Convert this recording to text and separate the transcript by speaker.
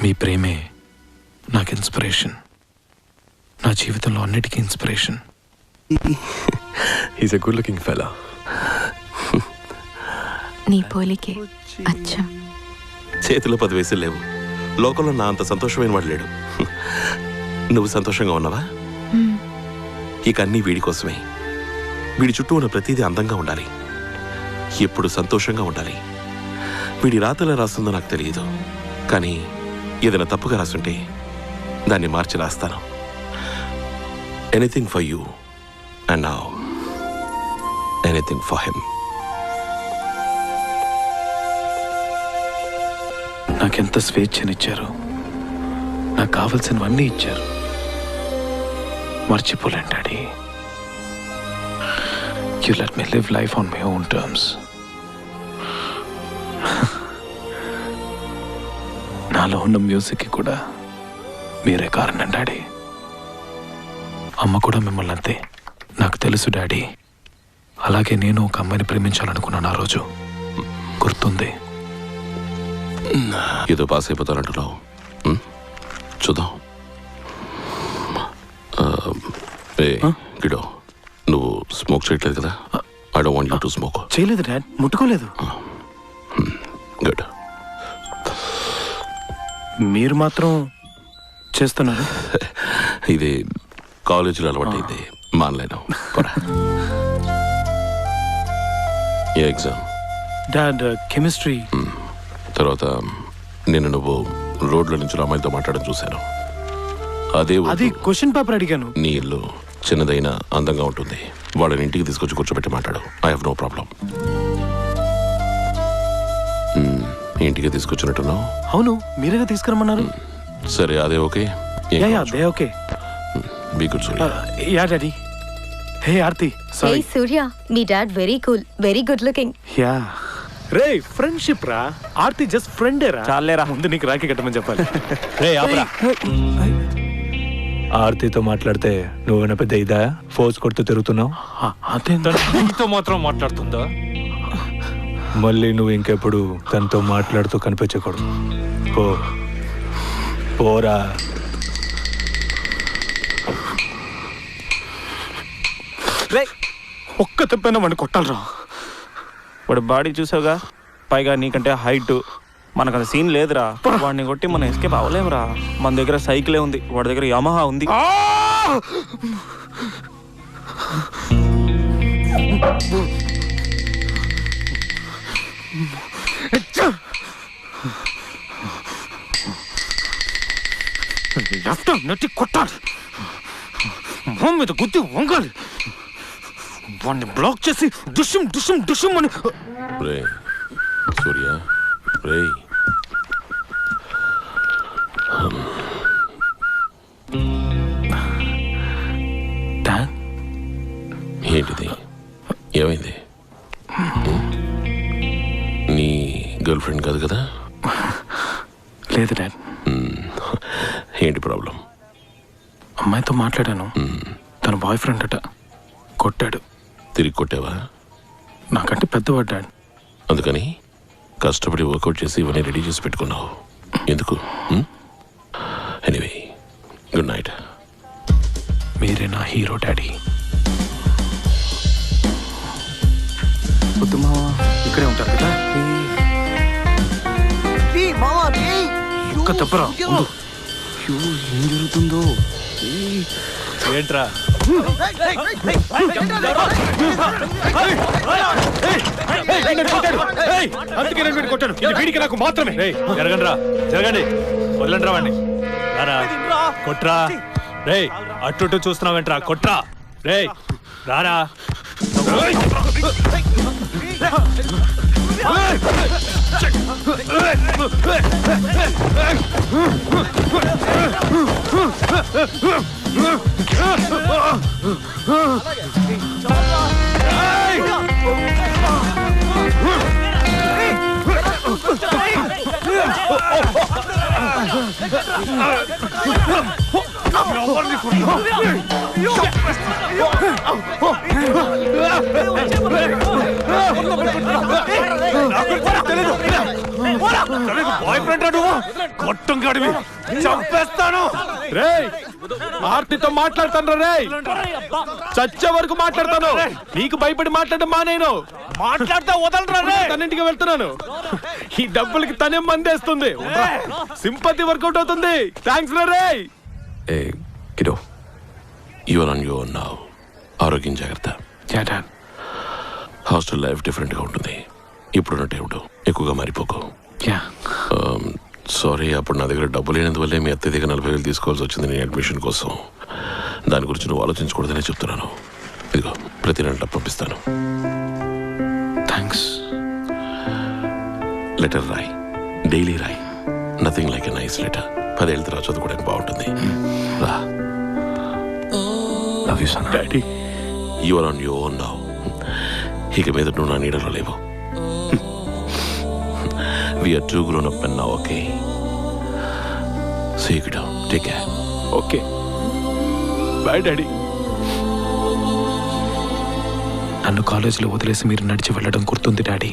Speaker 1: ప్రేమే నాకు ఇన్స్పిరేషన్. నా జీవితంలో అన్నిటికీ inspiration.
Speaker 2: Is a good looking fella
Speaker 3: నీ పోలికే అచ్చం.
Speaker 4: చేతిలో పది వేసులు లేవు. లోకంలో నా అంత సంతోషమైన వాడు లేడు. నువ్వు సంతోషంగా ఉన్నావా. ఇక అన్నీ వీడి కోసమే. వీడి చుట్టూ ఉన్న ప్రతిదీ అందంగా ఉండాలి. ఎప్పుడు సంతోషంగా ఉండాలి. వీడి రాతలా రాస్తుందో నాకు తెలియదు. కానీ ఏదైనా తప్పుగా రాసుంటే దాన్ని మార్చి రాస్తాను. Anything for you and now anything for him
Speaker 1: నాకెంత స్వేచ్ఛనిచ్చారు? నాకు కావలసినవన్నీ ఇచ్చారు. మర్చిపోలేండి daddy. You let me live life on my own terms నాలో ఉన్న మ్యూజిక్కి కూడా మీరే కారణం డాడీ. అమ్మ కూడా మిమ్మల్ని అంతే. నాకు తెలుసు డాడీ. అలాగే నేను ఒక అమ్మాయిని ప్రేమించాలనుకున్నాను ఆ రోజు. గుర్తుంది.
Speaker 4: ఏదో పాస్ అయిపోతానంటున్నావు? చూద్దాం. ఏ గిడో నువ్వు స్మోక్ చేయట్లేదు కదా? I don't want you to smoke
Speaker 1: చేయలేదు డాడ్. ముట్టుకోలేదు.
Speaker 4: గుడ్.
Speaker 1: మీరు మాత్రం చేస్తున్నారు?
Speaker 4: ఇది కాలేజీలో అలవాటైంది మానలేను. పోరా. ఏ ఎగ్జామ్.
Speaker 1: Dad chemistry.
Speaker 4: తర్వాత నేను నువ్వు రోడ్ల నుంచి అమ్మాయితో మాట్లాడడం చూశాను. అదే ఊరు.
Speaker 1: అది క్వశ్చన్ పేపర్ అడిగాను.
Speaker 4: నీ ఇల్లు చిన్నదైనా అందంగా ఉంటుంది. వాళ్ళని ఇంటికి తీసుకొచ్చి కూర్చోబెట్టి మాట్లాడు. ఐ హావ్ నో ప్రాబ్లం ఇంటికి తీసుకొచ్చినట్టున్నావు?
Speaker 1: అవును మీరేగా తీసుకురమ్మన్నారు?
Speaker 4: సరే అదే okay.
Speaker 1: Yeah yeah they okay.
Speaker 4: Be good Surya.
Speaker 1: Yeah daddy. Hey Aarti
Speaker 5: me dad very cool very good looking.
Speaker 1: Yeah. Ray friendship రా. ఆర్తి జస్ట్ ఫ్రెండే రా.
Speaker 6: చాలేరా.
Speaker 1: ముందు నీకు రాఖీ కట్టమని చెప్పాలి.
Speaker 6: ఆర్తితో మాట్లాడితే నువ్వేనా పెద్ద ఇదా? ఫోర్స్ కొడుతూ తిరుగుతున్నావు?
Speaker 1: అదేంట
Speaker 6: మాత్రం మాట్లాడుతుందా? మళ్ళీ నువ్వు ఇంకెప్పుడు తనతో మాట్లాడుతూ కనిపించకూడదు. పో. పోరా.
Speaker 1: ఒక్క తెప్పైనా వాడిని కొట్టాలరా.
Speaker 7: వాడి బాడీ చూసావుగా? పైగా నీకంటే హైట్ మనకు అంత సీన్ లేదురా. వాడిని కొట్టి మనం ఎస్కేప్ అవ్వలేమురా. మన దగ్గర సైకిలే ఉంది. వాడి దగ్గర యమహా ఉంది.
Speaker 1: లెఫ్ట్ నెట్టి కొట్టాలి? మొహం మీద గుద్ది వంగాలి. వాడిని బ్లాక్ చేసి డుషుం డుషుం డుషుం అని
Speaker 4: రే సూర్య రే. ఏంటిది? ఏమైంది? నీ గర్ల్ ఫ్రెండ్ కాదు కదా?
Speaker 1: లేదు డాడ్.
Speaker 4: ఏంటి ప్రాబ్లం?
Speaker 1: అమ్మాయితో మాట్లాడాను. తన బాయ్ ఫ్రెండ్ అట. కొట్టాడు.
Speaker 4: తిరిగి కొట్టావా?
Speaker 1: నాకంటే పెద్దవాడు డాడ్.
Speaker 4: అందుకని కష్టపడి వర్కౌట్ చేసి ఇవన్నీ రెడీ చేసి పెట్టుకున్నావు. ఎందుకు? ఎనీవే గుడ్ నైట్
Speaker 1: మీరే నా హీరో డాడీ.
Speaker 7: వద్దు మావా ఇక్కడే ఉంటారు కదా.
Speaker 1: ఒక్క దెబ్బరా ఉండు.
Speaker 7: ఏం జరుగుతుందో?
Speaker 6: ఏంట్రా?
Speaker 1: అందుకే నేను కొట్టాను ఇది వీడికి నాకు మాత్రమే
Speaker 6: జరగండి. రా జరగండి వదలండి రా వాడిని రారా. కొట్రా. రేయ్ అటు ఇటు చూస్తున్నావేంట్రా? కొట్రా. రేయ్ రారా. బాయ్ ఫ్రెండ్ నువ్వు
Speaker 8: కొట్టం గడివి చంపేస్తాను
Speaker 9: రేయ్ ఆర్తితో మాట్లాడతాను రేయ్. చచ్చే వరకు మాట్లాడతాను. నీకు భయపడి మాట్లాడడం మా నేను
Speaker 8: మాట్లాడితే వదలరా రే
Speaker 9: తన్నింటికి వెళ్తున్నాను. ఈ డబ్బులకి తనే మందేస్తుంది. సింపతి వర్కౌట్ అవుతుంది. Thanks ray
Speaker 2: hey kiddo
Speaker 4: you're on your నా ఆరోగ్యం జాగ్రత్త. హాస్టల్ లైఫ్ డిఫరెంట్గా ఉంటుంది. ఇప్పుడున్న టైంలో ఎక్కువగా మారిపోకు. సారీ అప్పుడు నా దగ్గర డబ్బు లేనందువల్లే మీ అత్త దగ్గర నలభై వేలు తీసుకోవాల్సి వచ్చింది నేను అడ్మిషన్ కోసం. దాని గురించి నువ్వు ఆలోచించకూడదనే చెప్తున్నాను. ఇదిగో ప్రతి నెల డబ్బు పంపిస్తాను.
Speaker 9: థ్యాంక్స్
Speaker 4: లెటర్ రాయి. డైలీ రాయి. Nothing like a nice letter పదేళ్ళ తర్వాత చదువుకోవడానికి బాగుంటుంది. రా.
Speaker 2: Love you Sana
Speaker 9: daddy
Speaker 4: you're on your own now ఇక మీద నువ్వు నా నీడలో లేవు. We are too grown up and now okay seek down take care
Speaker 9: okay bye daddy నన్ను కాలేజీలో వదిలేసి మీరు నడిచి వెళ్ళడం గుర్తుంది డాడీ